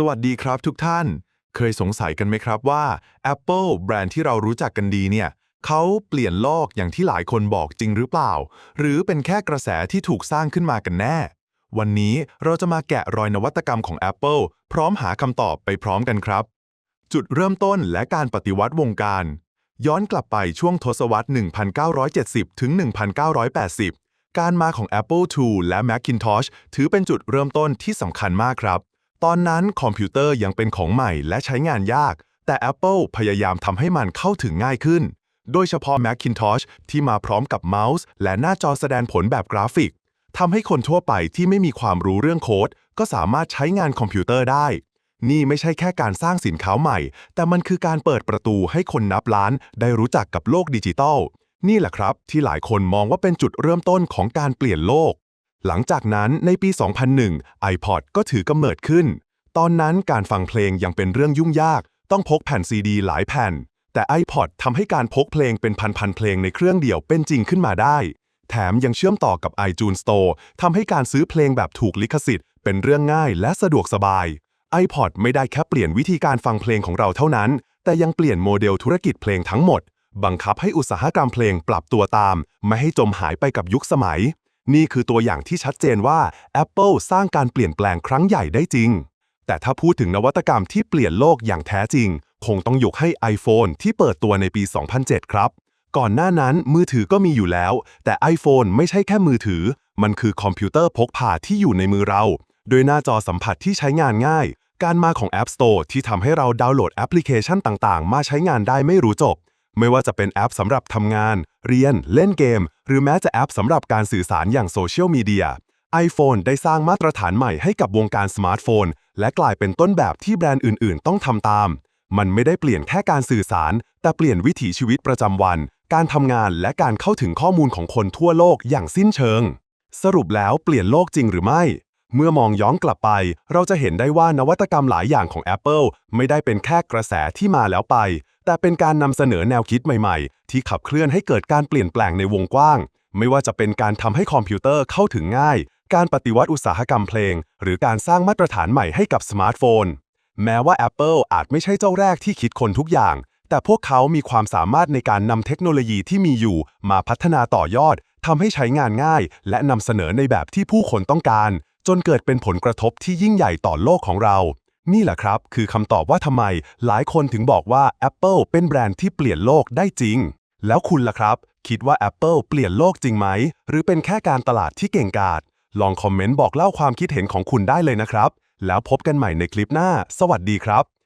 สวัสดีครับทุกท่าน เคยสงสัยกันไหมครับว่า Apple แบรนด์ที่เรารู้จักกันดีเนี่ยเขาเปลี่ยนโลกอย่างที่หลายคนบอกจริงหรือเปล่า หรือเป็นแค่กระแสที่ถูกสร้างขึ้นมากันแน่ วันนี้เราจะมาแกะรอยนวัตกรรมของ Apple พร้อมหาคำตอบไปพร้อมกันครับ จุดเริ่มต้นและการปฏิวัติวงการ ย้อนกลับไปช่วงทศวรรษ 1970 ถึง 1980 การมาของ Apple II และ Macintosh ถือเป็นจุดเริ่มต้นที่สำคัญมากครับ ตอนนั้นคอมพิวเตอร์ยังเป็นของใหม่และใช้งานยาก แต่ Apple พยายามทำให้มันเข้าถึงง่ายขึ้น โดยเฉพาะ Macintosh ที่มาพร้อมกับเมาส์ และหน้าจอแสดงผลแบบกราฟิกทำให้คนทั่วไปที่ไม่มีความรู้เรื่องโค้ด ก็สามารถใช้งานคอมพิวเตอร์ได้ นี่ไม่ใช่แค่การสร้างสินค้าใหม่ แต่มันคือการเปิดประตูให้คนนับล้าน ได้รู้จักกับโลกดิจิทัลนี่แหละครับ ที่หลายคนมองว่าเป็นจุดเริ่มต้นของการเปลี่ยนโลก หลังจากนั้นในปี 2001 iPod ก็ถือกำเนิดขึ้น ตอนนั้นการฟังเพลงยังเป็นเรื่องยุ่งยาก ต้องพกแผ่นซีดีหลายแผ่น แต่ iPod ทำให้การพกเพลงเป็นพันๆเพลงในเครื่องเดียวเป็นจริงขึ้นมาได้ แถมยังเชื่อมต่อกับ iTunes Store ทำให้การซื้อเพลงแบบถูกลิขสิทธิ์ เป็นเรื่องง่ายและสะดวกสบาย iPod ไม่ได้แค่เปลี่ยนวิธีการฟังเพลงของเราเท่านั้น แต่ยังเปลี่ยนโมเดลธุรกิจเพลงทั้งหมด บังคับให้อุตสาหกรรมเพลงปรับตัวตาม ไม่ให้จมหายไปกับยุคสมัย นี่คือตัวอย่างที่ชัดเจนว่า Apple สร้างการเปลี่ยนแปลงครั้งใหญ่ได้จริง แต่ถ้าพูดถึงนวัตกรรมที่เปลี่ยนโลกอย่างแท้จริง คงต้องยกให้ iPhone ที่เปิดตัวในปี 2007 ครับ ก่อนหน้านั้นมือถือก็มีอยู่แล้ว แต่ iPhone ไม่ใช่แค่มือถือ มันคือคอมพิวเตอร์พกพาที่อยู่ในมือเรา โดยหน้าจอสัมผัสที่ใช้งานง่าย การมาของ App Store ที่ทำให้เราดาวน์โหลดแอปพลิเคชันต่างๆ มาใช้งานได้ไม่รู้จบ ไม่ว่าจะเป็นแอปสำหรับทำงาน เรียน เล่นเกม หรือแม้จะแอปสำหรับการสื่อสารอย่างโซเชียลมีเดีย iPhone ได้สร้างมาตรฐานใหม่ให้กับวงการสมาร์ทโฟน และกลายเป็นต้นแบบที่แบรนด์อื่น ๆ ต้องทำตาม มันไม่ได้เปลี่ยนแค่การสื่อสาร แต่เปลี่ยนวิถีชีวิตประจำวัน การทำงานและการเข้าถึงข้อมูลของคนทั่วโลกอย่างสิ้นเชิง สรุปแล้วเปลี่ยนโลกจริงหรือไม่ เมื่อมองย้อนกลับไป เราจะเห็นได้ว่านวัตกรรมหลายอย่างของ Apple ไม่ได้เป็นแค่กระแสที่มาแล้วไป แต่เป็นการนำเสนอแนวคิดใหม่ๆ ที่ขับเคลื่อนให้เกิดการเปลี่ยนแปลงในวงกว้าง ไม่ว่าจะเป็นการทำให้คอมพิวเตอร์เข้าถึงง่าย การปฏิวัติอุตสาหกรรมเพลง หรือการสร้างมาตรฐานใหม่ให้กับสมาร์ทโฟน แม้ว่า Apple อาจไม่ใช่เจ้าแรกที่คิดคนทุกอย่าง แต่พวกเขามีความสามารถในการนำเทคโนโลยีที่มีอยู่ มาพัฒนาต่อยอดทำให้ใช้งานง่าย และนำเสนอในแบบที่ผู้คนต้องการ จนเกิดเป็นผลกระทบที่ยิ่งใหญ่ต่อโลกของเรา นี่แหละครับ คือคำตอบว่าทำไม หลายคนถึงบอกว่า Apple เป็นแบรนด์ที่เปลี่ยนโลกได้จริง แล้วคุณล่ะครับ คิดว่า Apple เปลี่ยนโลกจริงไหม หรือเป็นแค่การตลาดที่เก่งกาจลองคอมเมนต์บอกเล่าความคิดเห็นของคุณได้เลยนะครับ แล้วพบกันใหม่ในคลิปหน้า สวัสดีครับ